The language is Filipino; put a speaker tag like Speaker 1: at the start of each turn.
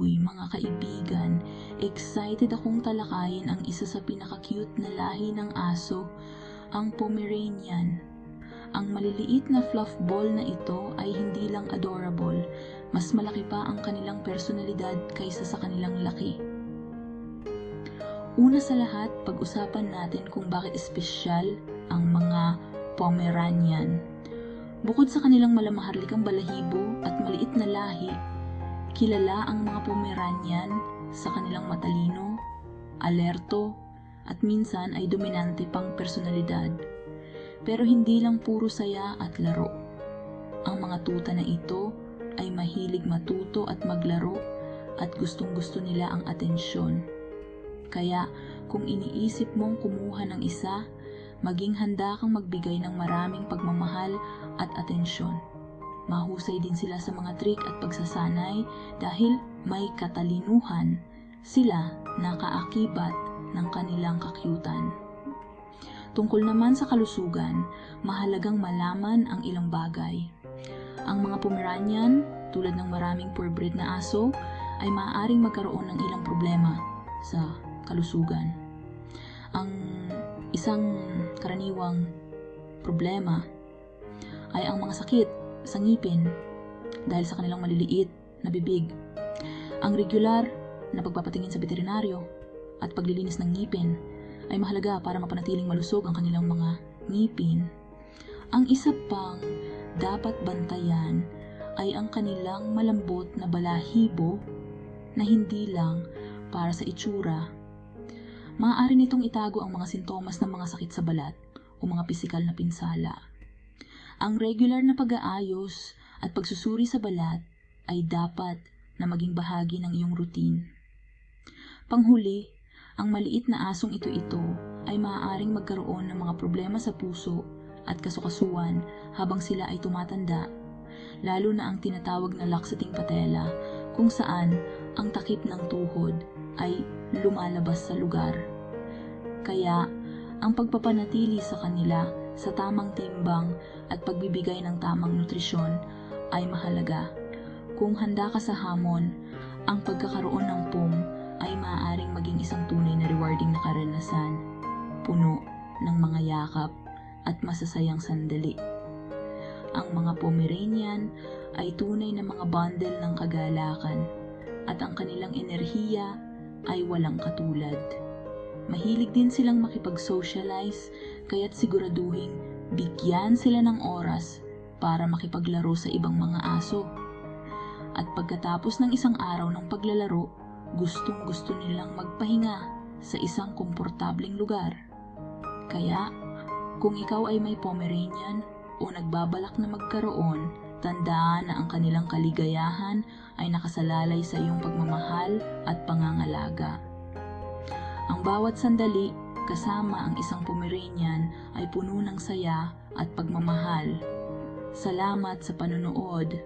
Speaker 1: Uy, mga kaibigan, excited akong talakayin ang isa sa pinaka-cute na lahi ng aso, ang Pomeranian. Ang maliliit na fluff ball na ito ay hindi lang adorable, mas malaki pa ang kanilang personalidad kaysa sa kanilang laki. Una sa lahat, pag-usapan natin kung bakit espesyal ang mga Pomeranian. Bukod sa kanilang malamaharlikang balahibo at maliit na lahi, kilala ang mga Pomeranian sa kanilang matalino, alerto, at minsan ay dominante pang personalidad. Pero hindi lang puro saya at laro. Ang mga tuta na ito ay mahilig matuto at maglaro at gustong-gusto nila ang atensyon. Kaya kung iniisip mong kumuha ng isa, maging handa kang magbigay ng maraming pagmamahal at atensyon. Mahusay din sila sa mga trick at pagsasanay dahil may katalinuhan sila na kaakibat ng kanilang kakyutan. Tungkol naman sa kalusugan, mahalagang malaman ang ilang bagay. Ang mga Pomeranian, tulad ng maraming purebred na aso, ay maaaring magkaroon ng ilang problema sa kalusugan. Ang isang karaniwang problema ay ang mga sakit sa ngipin dahil sa kanilang maliliit na bibig. Ang regular na pagpapatingin sa veterinaryo at paglilinis ng ngipin ay mahalaga para mapanatiling malusog ang kanilang mga ngipin. Ang isa pang dapat bantayan ay ang kanilang malambot na balahibo na hindi lang para sa itsura. Maaari nitong itago ang mga sintomas ng mga sakit sa balat o mga pisikal na pinsala. Ang regular na pag-aayos at pagsusuri sa balat ay dapat na maging bahagi ng iyong routine. Panghuli, ang maliit na asong ito-ito ay maaaring magkaroon ng mga problema sa puso at kasukasuan habang sila ay tumatanda, lalo na ang tinatawag na laxating patella kung saan ang takip ng tuhod ay lumalabas sa lugar. Kaya, ang pagpapanatili sa kanila sa tamang timbang at pagbibigay ng tamang nutrisyon ay mahalaga. Kung handa ka sa hamon, ang pagkakaroon ng POM ay maaaring maging isang tunay na rewarding na karanasan, puno ng mga yakap at masasayang sandali. Ang mga Pomeranian ay tunay na mga bundle ng kagalakan at ang kanilang enerhiya ay walang katulad. Mahilig din silang makipag-socialize kaya't siguraduhin bigyan sila ng oras para makipaglaro sa ibang mga aso. At pagkatapos ng isang araw ng paglalaro, gustong gusto nilang magpahinga sa isang komportableng lugar. Kaya, kung ikaw ay may Pomeranian o nagbabalak na magkaroon, tandaan na ang kanilang kaligayahan ay nakasalalay sa iyong pagmamahal at pangangalaga. Ang bawat sandali kasama ang isang Pomeranian ay puno ng saya at pagmamahal. Salamat sa panonood.